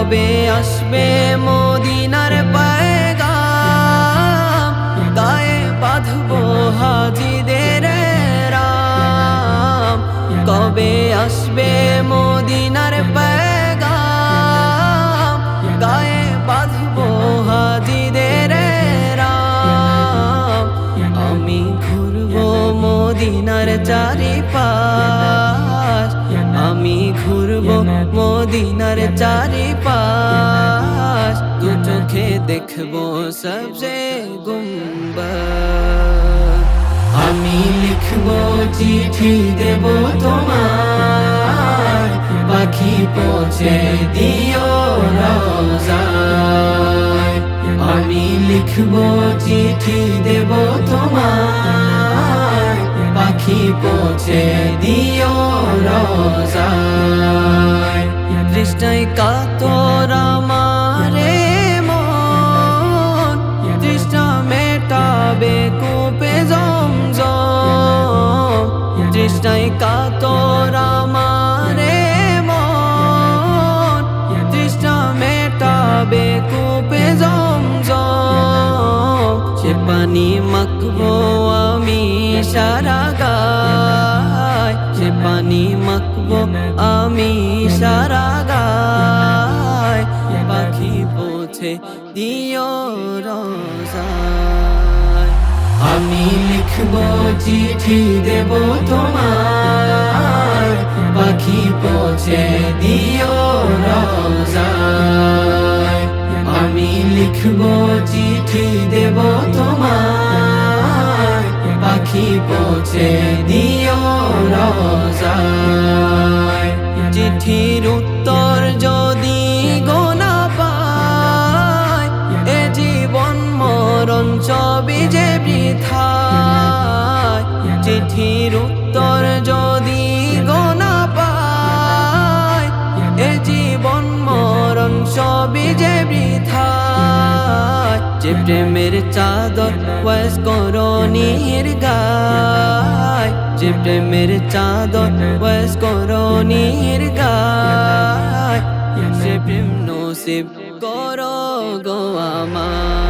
কবে আসবে মদিনার পায়গাম? গায়ে বাঁধবো হাজিদের রাম। কবে আসবে মদিনার পায়গাম? গায়ে বাঁধবো হাজিদের রাম। আমি ঘুরবো মদিনার চারিপাশ। মদিনার চারিপাশ। দু চোখে দেখব সবসে গুম্বা আমি লিখব চিঠি দেব তোমার। পাখি পৌঁছে দিও আমি লিখব চিঠি দেব তোমার। পাখি পৌঁছে দিও রোজায় দৃষ্টাই কাতর আমারে মন। দৃষ্টা মেটাবে কূপে জমজম। দৃষ্টাই কাতর আমারে মন। দৃষ্টা মেটাবে কূপে জমজম। সে পানি মাখবো আমি সারা গায়। সে পানি মাখবো আমি সারা পৌঁছে দিও আমি লিখব চিঠি দেব তোমার, পাখি পৌঁছে দিও রোজায় আমি লিখব চিঠি দেব তোমার, পাখি পৌঁছে দিও রোজায় চিঠির উত্তর সবই যে চিঠির উত্তর যদি গোনা পায়, এ জীবন মরণ সবই যে বৃথায় যে প্রেমের চাদর বয়স করণীর গায় যে প্রেমের চাদর বয়স করণীর গায় সে প্রেম নসিব করো গো আমার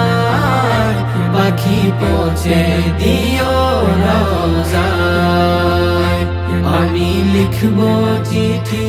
পাখি পৌঁছে দিও রোজা আমি লিখব চিঠি